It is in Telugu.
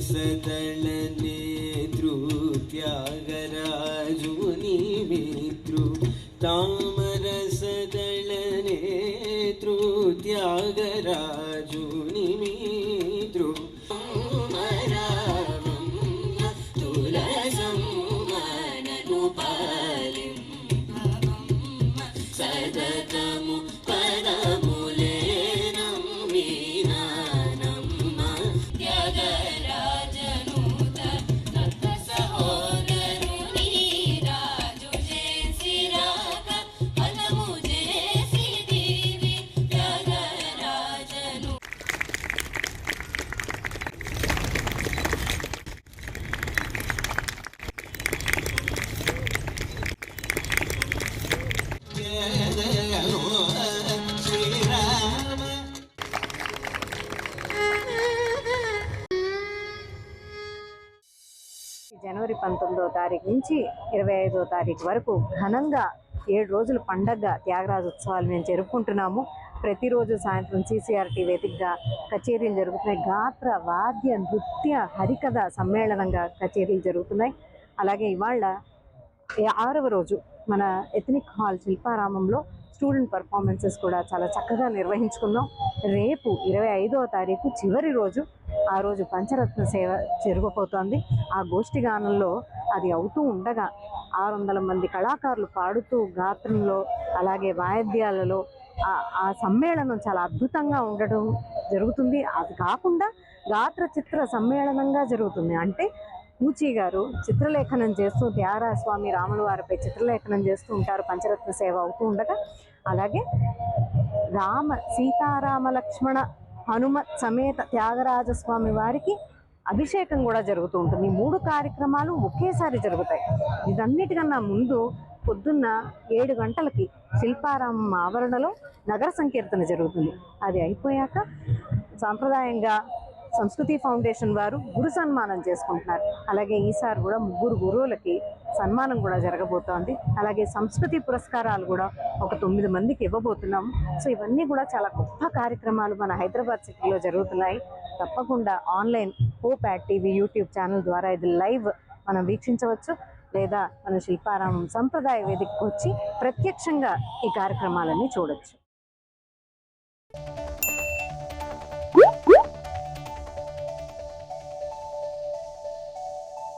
ತಾಮರಸದಳ ನೇತೃ ತ್ಯಾಗರಾಜುನಿ ಮಿತ್ರು ತಾಮರಸದಳ ನೇತೃ ತ್ಯಾಗರಾಜುನಿ జనవరి పంతొమ్మిదో తారీఖు నుంచి ఇరవై ఐదో తారీఖు వరకు ఘనంగా ఏడు రోజుల పండగ త్యాగరాజ ఉత్సవాలు మేము జరుపుకుంటున్నాము. ప్రతిరోజు సాయంత్రం సీసీఆర్టీ వేదికగా కచేరీలు జరుగుతున్నాయి. గాత్ర వాద్య నృత్య హరికథ సమ్మేళనంగా కచేరీలు జరుగుతున్నాయి. అలాగే ఇవాళ ఆరవ రోజు మన ఎథనిక్ హాల్ శిల్పారామంలో స్టూడెంట్ పర్ఫార్మెన్సెస్ కూడా చాలా చక్కగా నిర్వహించుకున్నాం. రేపు ఇరవై ఐదవ తారీఖు చివరి రోజు ఆ రోజు పంచరత్న సేవ జరగబోతోంది. ఆ గోష్ఠి గానంలో అది అవుతూ ఉండగా ఆరు వందల మంది కళాకారులు పాడుతూ గాత్రంలో అలాగే వాయిద్యాలలో ఆ- సమ్మేళనం చాలా అద్భుతంగా ఉండడం జరుగుతుంది. అది కాకుండా గాత్ర చిత్ర సమ్మేళనంగా జరుగుతుంది. అంటే పూచి గారు చిత్రలేఖనం చేస్తూ త్యారా స్వామి రాముల వారిపై చిత్రలేఖనం చేస్తూ ఉంటారు. పంచరత్న సేవ అవుతూ ఉండగా అలాగే రామ సీతారామ లక్ష్మణ హనుమ సమేత త్యాగరాజస్వామి వారికి అభిషేకం కూడా జరుగుతూ ఉంటుంది. ఈ మూడు కార్యక్రమాలు ఒకేసారి జరుగుతాయి. ఇదన్నిటికన్నా ముందు పొద్దున్న ఏడు గంటలకి శిల్పారామం ఆవరణలో నగర సంకీర్తన జరుగుతుంది. అది అయిపోయాక సాంప్రదాయంగా సంస్కృతి ఫౌండేషన్ వారు గురు సన్మానం చేసుకుంటున్నారు. అలాగే ఈసారి కూడా ముగ్గురు గురువులకి సన్మానం కూడా జరగబోతోంది. అలాగే సంస్కృతి పురస్కారాలు కూడా ఒక తొమ్మిది మందికి ఇవ్వబోతున్నాం. సో ఇవన్నీ కూడా చాలా గొప్ప కార్యక్రమాలు మన హైదరాబాద్ సిటీలో జరుగుతున్నాయి. తప్పకుండా online hope ad TV YouTube channel ద్వారా ఇది లైవ్ మనం వీక్షించవచ్చు. లేదా మన శిల్పారామం సంప్రదాయ వేదికకు వచ్చి ప్రత్యక్షంగా ఈ కార్యక్రమాలన్నీ చూడొచ్చు.